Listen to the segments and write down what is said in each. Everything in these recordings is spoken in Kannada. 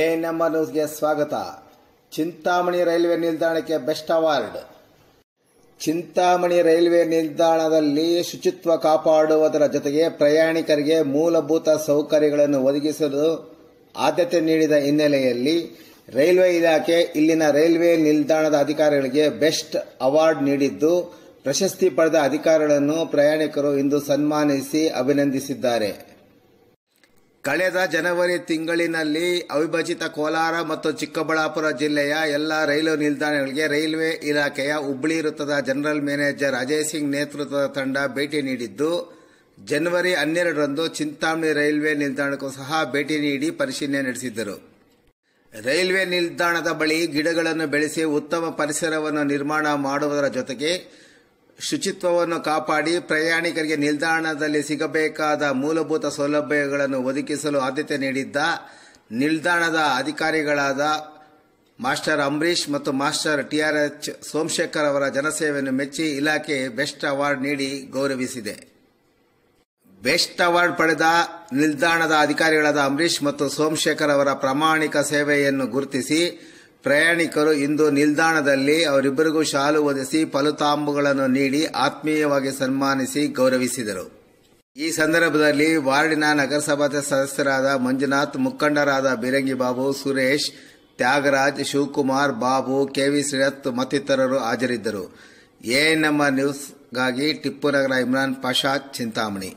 ಎ ನಮ್ಮ ನ್ಯೂಸ್ಗೆ ಸ್ವಾಗತ. ಚಿಂತಾಮಣಿ ರೈಲ್ವೆ ನಿಲ್ದಾಣಕ್ಕೆ ಬೆಸ್ಟ್ ಅವಾರ್ಡ್. ಚಿಂತಾಮಣಿ ರೈಲ್ವೆ ನಿಲ್ದಾಣದಲ್ಲಿ ಶುಚಿತ್ವ ಕಾಪಾಡುವುದರ ಜೊತೆಗೆ ಪ್ರಯಾಣಿಕರಿಗೆ ಮೂಲಭೂತ ಸೌಕರ್ಯಗಳನ್ನು ಒದಗಿಸಲು ಆದ್ಯತೆ ನೀಡಿದ ಹಿನ್ನೆಲೆಯಲ್ಲಿ ರೈಲ್ವೆ ಇಲಾಖೆ ಇಲ್ಲಿನ ರೈಲ್ವೆ ನಿಲ್ದಾಣದ ಅಧಿಕಾರಿಗಳಿಗೆ ಬೆಸ್ಟ್ ಅವಾರ್ಡ್ ನೀಡಿದ್ದು, ಪ್ರಶಸ್ತಿ ಪಡೆದ ಅಧಿಕಾರಿಗಳನ್ನು ಪ್ರಯಾಣಿಕರು ಇಂದು ಸನ್ಮಾನಿಸಿ ಅಭಿನಂದಿಸಿದ್ದಾರೆ. ಕಳೆದ ಜನವರಿ ತಿಂಗಳಿನಲ್ಲಿ ಅವಿಭಜಿತ ಕೋಲಾರ ಮತ್ತು ಚಿಕ್ಕಬಳ್ಳಾಪುರ ಜಿಲ್ಲೆಯ ಎಲ್ಲ ರೈಲು ನಿಲ್ದಾಣಗಳಿಗೆ ರೈಲ್ವೆ ಇಲಾಖೆಯ ಹುಬ್ಬಳ್ಳಿ ವೃತ್ತದ ಜನರಲ್ ಮ್ಯಾನೇಜರ್ ಅಜಯ್ ಸಿಂಗ್ ನೇತೃತ್ವದ ತಂಡ ಭೇಟಿ ನೀಡಿದ್ದು, ಜನವರಿ ಹನ್ನೆರಡರಂದು ಚಿಂತಾಮಣಿ ರೈಲ್ವೆ ನಿಲ್ದಾಣಕ್ಕೂ ಸಹ ಭೇಟಿ ನೀಡಿ ಪರಿಶೀಲನೆ ನಡೆಸಿದ್ದರು. ರೈಲ್ವೆ ನಿಲ್ದಾಣದ ಬಳಿ ಗಿಡಗಳನ್ನು ಬೆಳೆಸಿ ಉತ್ತಮ ಪರಿಸರವನ್ನು ನಿರ್ಮಾಣ ಮಾಡುವುದರ ಜೊತೆಗೆ ಶುಚಿತ್ವವನ್ನು ಕಾಪಾಡಿ ಪ್ರಯಾಣಿಕರಿಗೆ ನಿಲ್ದಾಣದಲ್ಲಿ ಸಿಗಬೇಕಾದ ಮೂಲಭೂತ ಸೌಲಭ್ಯಗಳನ್ನು ಒದಗಿಸಲು ಆದ್ಯತೆ ನೀಡಿದ್ದ ನಿಲ್ದಾಣದ ಅಧಿಕಾರಿಗಳಾದ ಮಾಸ್ಟರ್ ಅಂಬರೀಶ್ ಮತ್ತು ಮಾಸ್ಟರ್ ಟಿಆರ್ಎಚ್ ಸೋಮಶೇಖರ್ ಅವರ ಜನಸೇವೆಯನ್ನು ಮೆಚ್ಚಿ ಇಲಾಖೆ ಬೆಸ್ಟ್ ಅವಾರ್ಡ್ ನೀಡಿ ಗೌರವಿಸಿದೆ. ಬೆಸ್ಟ್ ಅವಾರ್ಡ್ ಪಡೆದ ನಿಲ್ದಾಣದ ಅಧಿಕಾರಿಗಳಾದ ಅಂಬರೀಶ್ ಮತ್ತು ಸೋಮಶೇಖರ್ ಅವರ ಪ್ರಾಮಾಣಿಕ ಸೇವೆಯನ್ನು ಗುರುತಿಸಿ ಪ್ರಯಾಣಿಕರು ಇಂದು ನಿಲ್ದಾಣದಲ್ಲಿ ಅವರಿಬ್ಬರಿಗೂ ಶಾಲು ಒದಿಸಿ ಫಲತಾಂಬುಗಳನ್ನು ನೀಡಿ ಆತ್ಮೀಯವಾಗಿ ಸನ್ಮಾನಿಸಿ ಗೌರವಿಸಿದರು. ಈ ಸಂದರ್ಭದಲ್ಲಿ ವಾರ್ಡಿನ ನಗರಸಭಾ ಸದಸ್ಯರಾದ ಮಂಜುನಾಥ್, ಮುಖಂಡರಾದ ಬಿರಂಗಿ ಬಾಬು, ಸುರೇಶ್, ತ್ಯಾಗರಾಜ್, ಶಿವಕುಮಾರ್, ಬಾಬು, ಕೆವಿ ಶ್ರೀರತ್ ಮತ್ತಿತರರು ಹಾಜರಿದ್ದರು. ಎಎನ್ಎಂ ನ್ಯೂಸ್ಗಾಗಿ ಟಿಪ್ಪು ನಗರ ಇಮ್ರಾನ್ ಪಾಷಾ ಚಿಂತಾಮಣಿ.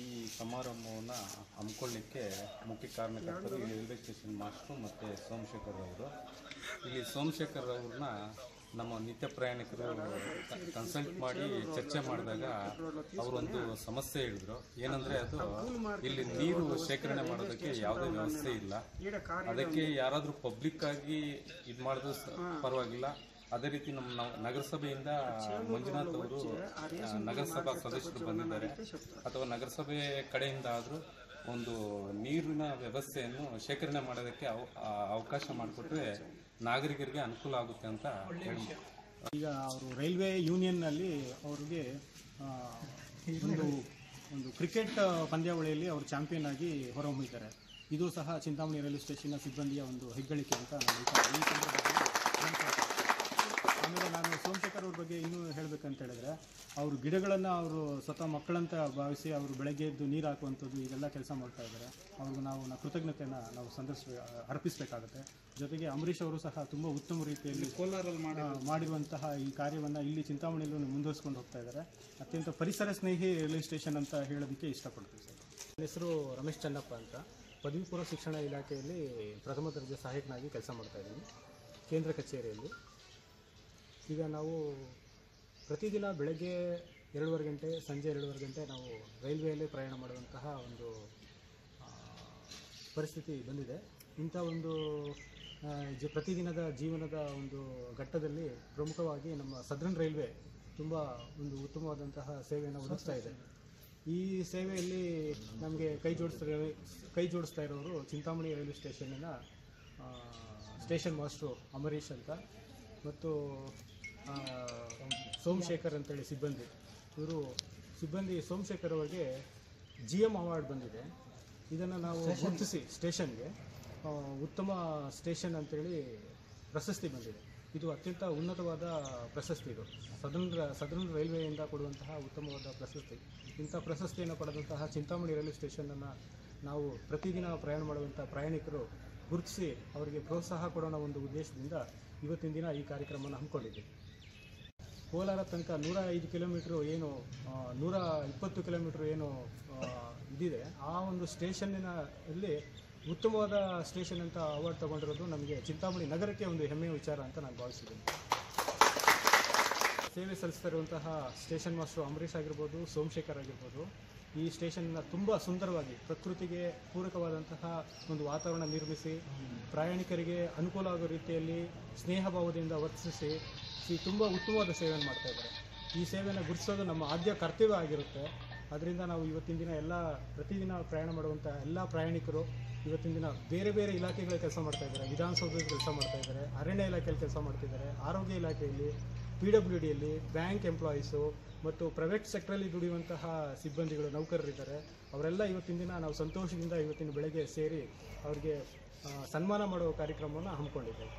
ಈ ಸಮಾರಂಭವನ್ನು ಹಮ್ಮಿಕೊಳ್ಳಿಕ್ಕೆ ಮುಖ್ಯ ಕಾರಣಕರ್ತರು ಈ ರೈಲ್ವೆ ಸ್ಟೇಷನ್ ಮಾಸ್ಟ್ರು ಮತ್ತು ಸೋಮಶೇಖರ್ ಅವರು ಇಲ್ಲಿ ಸೋಮಶೇಖರ್ ಅವ್ರನ್ನ ನಮ್ಮ ನಿತ್ಯ ಪ್ರಯಾಣಿಕರು ಕನ್ಸಲ್ಟ್ ಮಾಡಿ ಚರ್ಚೆ ಮಾಡಿದಾಗ ಅವರೊಂದು ಸಮಸ್ಯೆ ಹೇಳಿದ್ರು. ಏನಂದ್ರೆ ಅದು ಇಲ್ಲಿ ನೀರು ಶೇಖರಣೆ ಮಾಡೋದಕ್ಕೆ ಯಾವುದೇ ವ್ಯವಸ್ಥೆ ಇಲ್ಲ. ಅದಕ್ಕೆ ಯಾರಾದರೂ ಪಬ್ಲಿಕ್ ಆಗಿ ಇದು ಮಾಡಿದ್ರು ಪರವಾಗಿಲ್ಲ. ಅದೇ ರೀತಿ ನಮ್ಮ ನಗರಸಭೆಯಿಂದ ಮಂಜುನಾಥ್ ಅವರು ನಗರಸಭಾ ಸದಸ್ಯರು ಬಂದಿದ್ದಾರೆ. ಅಥವಾ ನಗರಸಭೆ ಕಡೆಯಿಂದ ಆದರೂ ಒಂದು ನೀರಿನ ವ್ಯವಸ್ಥೆಯನ್ನು ಶೇಖರಣೆ ಮಾಡೋದಕ್ಕೆ ಅವ- ಅವಕಾಶ ಮಾಡಿಕೊಟ್ರೆ ನಾಗರಿಕರಿಗೆ ಅನುಕೂಲ ಆಗುತ್ತೆ ಅಂತ ಹೇಳಿ ಈಗ ಅವರು ರೈಲ್ವೆ ಯೂನಿಯನ್ನಲ್ಲಿ ಅವರಿಗೆ ಒಂದು ಒಂದು ಕ್ರಿಕೆಟ್ ಪಂದ್ಯಾವಳಿಯಲ್ಲಿ ಅವರು ಚಾಂಪಿಯನ್ ಆಗಿ ಹೊರಹೊಮ್ಮಿದ್ದಾರೆ. ಇದು ಸಹ ಚಿಂತಾಮಣಿ ರೈಲ್ವೆ ಸ್ಟೇಷನ್ನ ಸಿಬ್ಬಂದಿಯ ಒಂದು ಹೆಗ್ಗಳಿಕೆ ಅಂತ ನಾನು. ಈ ಸಂದರ್ಭದಲ್ಲಿ ಆಮೇಲೆ ನಾನು ಸೋಮಶೇಖರ್ ಅವ್ರ ಬಗ್ಗೆ ಇನ್ನೂ ಹೇಳಬೇಕಂತ ಹೇಳಿದ್ರೆ ಅವರು ಗಿಡಗಳನ್ನು ಅವರು ಸ್ವತಃ ಮಕ್ಕಳಂತ ಭಾವಿಸಿ ಅವರು ಬೆಳಗ್ಗೆ ಎದ್ದು ನೀರು ಹಾಕುವಂಥದ್ದು ಇದೆಲ್ಲ ಕೆಲಸ ಮಾಡ್ತಾ ಇದ್ದಾರೆ. ಅವ್ರಿಗೆ ನಾವು ನ- ಕೃತಜ್ಞತೆಯನ್ನು ನಾವು ಸಂದರ್ಶ ಅರ್ಪಿಸಬೇಕಾಗುತ್ತೆ. ಜೊತೆಗೆ ಅಂಬರೀಷ್ ಅವರು ಸಹ ತುಂಬ ಉತ್ತಮ ರೀತಿಯಲ್ಲಿ ಕೋಲಾರಲ್ಲಿ ಮಾಡಿರುವಂತಹ ಈ ಕಾರ್ಯವನ್ನು ಇಲ್ಲಿ ಚಿಂತಾಮಣಿಯಲ್ಲೂ ಮುಂದುವರಿಸ್ಕೊಂಡು ಹೋಗ್ತಾ ಇದ್ದಾರೆ. ಅತ್ಯಂತ ಪರಿಸರ ಸ್ನೇಹಿ ರೈಲ್ವೆ ಸ್ಟೇಷನ್ ಅಂತ ಹೇಳೋದಕ್ಕೆ ಇಷ್ಟಪಡ್ತೀವಿ ಸರ್. ನನ್ನ ಹೆಸರು ರಮೇಶ್ ಚನ್ನಪ್ಪ ಅಂತ. ಪದವಿ ಪೂರ್ವ ಶಿಕ್ಷಣ ಇಲಾಖೆಯಲ್ಲಿ ಪ್ರಥಮ ದರ್ಜೆ ಸಹಾಯಕನಾಗಿ ಕೆಲಸ ಮಾಡ್ತಾ ಇದ್ದೀನಿ. ಕೇಂದ್ರ ಕಚೇರಿಯಲ್ಲಿ. ಈಗ ನಾವು ಪ್ರತಿದಿನ ಬೆಳಗ್ಗೆ ಎರಡೂವರೆ ಗಂಟೆ, ಸಂಜೆ ಎರಡೂವರೆ ಗಂಟೆ ನಾವು ರೈಲ್ವೆಯಲ್ಲಿ ಪ್ರಯಾಣ ಮಾಡುವಂತಹ ಒಂದು ಪರಿಸ್ಥಿತಿ ಬಂದಿದೆ. ಇಂಥ ಒಂದು ಜ, ಪ್ರತಿದಿನದ ಜೀವನದ ಒಂದು ಘಟ್ಟದಲ್ಲಿ ಪ್ರಮುಖವಾಗಿ ನಮ್ಮ ಸದರ್ನ್ ರೈಲ್ವೆ ತುಂಬ ಒಂದು ಉತ್ತಮವಾದಂತಹ ಸೇವೆಯನ್ನು ಒದಗಿಸ್ತಾ ಇದೆ. ಈ ಸೇವೆಯಲ್ಲಿ ನಮಗೆ ಕೈ ಜೋಡಿಸ್ತಾ ಕೈ ಜೋಡಿಸ್ತಾ ಇರೋರು ಚಿಂತಾಮಣಿ ರೈಲ್ವೆ ಸ್ಟೇಷನ್ನಿನ ಸ್ಟೇಷನ್ ಮಾಸ್ಟ್ರು ಅಮರೀಶ್ ಅಂತ. ಮತ್ತು ಸೋಮಶೇಖರ್ ಅಂತೇಳಿ ಸಿಬ್ಬಂದಿ. ಇವರು ಸಿಬ್ಬಂದಿ ಸೋಮಶೇಖರ್ ಅವರಿಗೆ ಜಿ ಎಂ ಅವಾರ್ಡ್ ಬಂದಿದೆ. ಇದನ್ನು ನಾವು ಗುರುತಿಸಿ ಸ್ಟೇಷನ್ಗೆ. ಉತ್ತಮ ಸ್ಟೇಷನ್ ಅಂತೇಳಿ ಪ್ರಶಸ್ತಿ ಬಂದಿದೆ. ಇದು ಅತ್ಯಂತ ಉನ್ನತವಾದ ಪ್ರಶಸ್ತಿ ಇದು. ಸದರ್ನ್ ಸದನ ರೈಲ್ವೆಯಿಂದ ಕೊಡುವಂತಹ ಉತ್ತಮವಾದ ಪ್ರಶಸ್ತಿ. ಇಂಥ ಪ್ರಶಸ್ತಿಯನ್ನು ಪಡೆದಂತಹ ಚಿಂತಾಮಣಿ ರೈಲ್ವೆ ಸ್ಟೇಷನನ್ನು ನಾವು ಪ್ರತಿದಿನ ಪ್ರಯಾಣ ಮಾಡುವಂಥ ಪ್ರಯಾಣಿಕರು ಗುರುತಿಸಿ ಅವರಿಗೆ ಪ್ರೋತ್ಸಾಹ ಕೊಡೋಣ ಒಂದು ಉದ್ದೇಶದಿಂದ ಇವತ್ತಿನ ದಿನ ಈ ಕಾರ್ಯಕ್ರಮವನ್ನು ಹಮ್ಮಿಕೊಂಡಿದ್ದೀವಿ. ಕೋಲಾರ ತನಕ ನೂರ ಐದು ಕಿಲೋಮೀಟ್ರು ಏನು ನೂರ ಇಪ್ಪತ್ತು ಕಿಲೋಮೀಟ್ರ್ ಏನು ಇದಿದೆ. ಆ ಒಂದು ಸ್ಟೇಷನ್ನಿನ ಅಲ್ಲಿ ಉತ್ತಮವಾದ ಸ್ಟೇಷನ್ ಅಂತ ಅವಾರ್ಡ್ ತಗೊಂಡಿರೋದು ನಮಗೆ ಚಿಂತಾಮಣಿ ನಗರಕ್ಕೆ ಒಂದು ಹೆಮ್ಮೆಯ ವಿಚಾರ ಅಂತ ನಾನು ಭಾವಿಸಿದ್ದೀನಿ. ಸೇವೆ ಸಲ್ಲಿಸ್ತಾ ಇರುವಂತಹ ಸ್ಟೇಷನ್ ಮಾಸ್ಟರ್ ಅಂಬರೀಷ್ ಆಗಿರ್ಬೋದು, ಸೋಮಶೇಖರ್ ಆಗಿರ್ಬೋದು ಈ ಸ್ಟೇಷನ್ನ ತುಂಬ ಸುಂದರವಾಗಿ ಪ್ರಕೃತಿಗೆ ಪೂರಕವಾದಂತಹ ಒಂದು ವಾತಾವರಣ ನಿರ್ಮಿಸಿ, ಪ್ರಯಾಣಿಕರಿಗೆ ಅನುಕೂಲ ಆಗೋ ರೀತಿಯಲ್ಲಿ ಸ್ನೇಹ ಭಾವದಿಂದ ವರ್ತಿಸಿ, ಈ ತುಂಬ ಉತ್ತಮವಾದ ಸೇವೆಯನ್ನು ಮಾಡ್ತಾ ಇದ್ದಾರೆ. ಈ ಸೇವೆಯನ್ನು ಗುರುತಿಸೋದು ನಮ್ಮ ಆದ್ಯ ಕರ್ತವ್ಯ ಆಗಿರುತ್ತೆ. ಅದರಿಂದ ನಾವು ಇವತ್ತಿನ ದಿನ ಎಲ್ಲ, ಪ್ರತಿದಿನ ಪ್ರಯಾಣ ಮಾಡುವಂಥ ಎಲ್ಲ ಪ್ರಯಾಣಿಕರು ಇವತ್ತಿನ ದಿನ ಬೇರೆ ಬೇರೆ ಇಲಾಖೆಗಳ ಕೆಲಸ ಮಾಡ್ತಾ ಇದ್ದಾರೆ. ವಿಧಾನಸೌಧದ ಕೆಲಸ ಮಾಡ್ತಾ ಇದ್ದಾರೆ. ಅರಣ್ಯ ಇಲಾಖೆಯಲ್ಲಿ ಕೆಲಸ ಮಾಡ್ತಿದ್ದಾರೆ. ಆರೋಗ್ಯ ಇಲಾಖೆಯಲ್ಲಿ ಪಿ ಡಬ್ಲ್ಯೂ ಡಿಯಲ್ಲಿ ಬ್ಯಾಂಕ್ ಎಂಪ್ಲಾಯೀಸು ಮತ್ತು ಪ್ರೈವೇಟ್ ಸೆಕ್ಟ್ರಲ್ಲಿ ದುಡಿಯುವಂತಹ ಸಿಬ್ಬಂದಿಗಳು ನೌಕರರಿದ್ದಾರೆ. ಅವರೆಲ್ಲ ಇವತ್ತಿನ ದಿನ ನಾವು ಸಂತೋಷದಿಂದ ಇವತ್ತಿನ ಬೆಳಗ್ಗೆ ಸೇರಿ ಅವರಿಗೆ ಸನ್ಮಾನ ಮಾಡುವ ಕಾರ್ಯಕ್ರಮವನ್ನು ಹಮ್ಮಿಕೊಂಡಿದ್ದೇವೆ.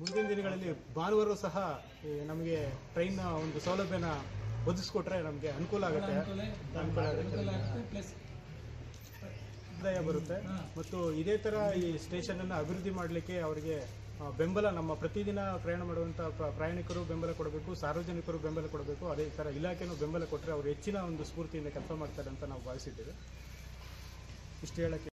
ಮುಂದಿನ ದಿನಗಳಲ್ಲಿ ಭಾನುವಾರ ಸಹ ಈ ನಮಗೆ ಟ್ರೈನ್ನ ಒಂದು ಸೌಲಭ್ಯನ ಒದಗಿಸ್ಕೊಟ್ರೆ ನಮಗೆ ಅನುಕೂಲ ಆಗುತ್ತೆ. ಆದಾಯ ಬರುತ್ತೆ. ಮತ್ತು ಇದೇ ಥರ ಈ ಸ್ಟೇಷನನ್ನು ಅಭಿವೃದ್ಧಿ ಮಾಡಲಿಕ್ಕೆ ಅವರಿಗೆ ಬೆಂಬಲ ನಮ್ಮ ಪ್ರತಿದಿನ ಪ್ರಯಾಣ ಮಾಡುವಂಥ ಪ್ರಯಾಣಿಕರು ಬೆಂಬಲ ಕೊಡಬೇಕು, ಸಾರ್ವಜನಿಕರು ಬೆಂಬಲ ಕೊಡಬೇಕು. ಅದೇ ಥರ ಇಲಾಖೆನೂ ಬೆಂಬಲ ಕೊಟ್ಟರೆ ಅವರು ಹೆಚ್ಚಿನ ಒಂದು ಸ್ಫೂರ್ತಿಯಿಂದ ಕೆಲಸ ಮಾಡ್ತಾರೆ ಅಂತ ನಾವು ಭಾವಿಸಿದ್ದೇವೆ. ಇಷ್ಟು ಹೇಳಕ್ಕೆ